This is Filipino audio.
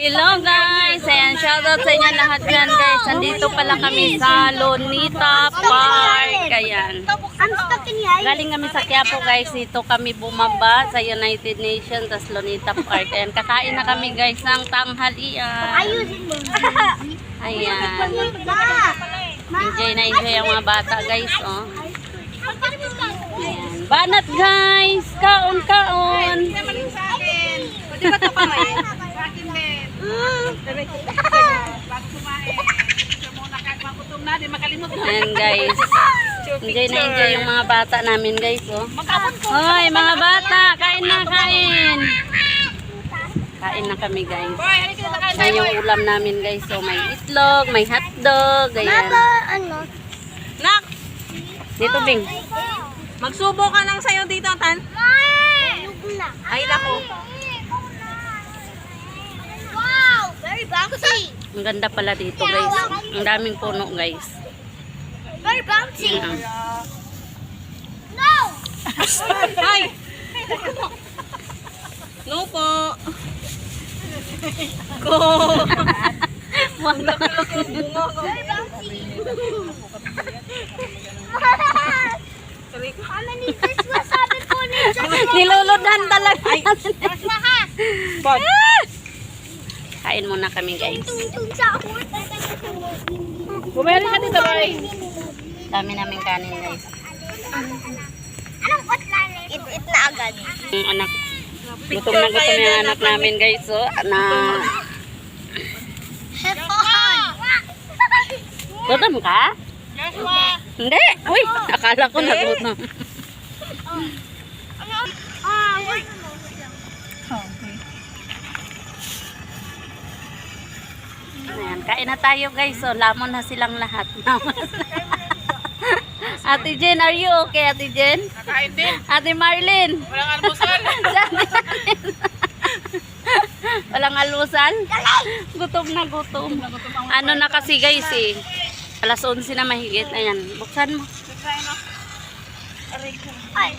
Hello guys! Ayan, shoutout sa inyo lahat dyan guys. Nandito pala kami sa Lonita Park. Ayan. Galing kami sa Quiapo guys. Dito kami bumaba sa United Nations, tas Lonita Park. Ayan, kakain na kami guys ng tanghalian. Ayan. Enjoy na enjoy ang mga bata guys. Oh. Ayan. Banat guys! Kaon, kaon! Pwede ba ito pa Ayan guys. Enjoy na enjoy yung mga bata namin guys. Oh. Hoy, mga bata, kain na, kain. Kain na kami guys. Ayan yung ulam namin guys. So may itlog, may hotdog, ayan. ano? Nak, Dito Bing. magsubo ka ng sayo dito, Tan. Ay, naku. Wow! Very bouncy. Ang ganda pala dito guys. Ang daming puno guys. Very bouncy. Ayan. No! Ay! No po. Ko. Very bouncy. Ano ni Chris masabi ko ni Niluludhan talaga. Lahat. Bot. Kain muna kami guys. Bumili ka dito, boy. Dami namin kanin guys. Anong kotlanes? It-it na agad. Ang anak. Gutom na gutom yung anak namin guys. So, na Hefon! gutom ka? Hindi. Uy, akala ko nagutom. Ah, kain na tayo guys. So, lamon na silang lahat. Ate Jen, are you okay, Ate Jen? Kakain din. Ate Marlene? Walang almusal. Walang almusal? Gutom na gutom. Ano na kasi guys eh. Alas 11 na mahigit. Ayan, buksan mo. Ay.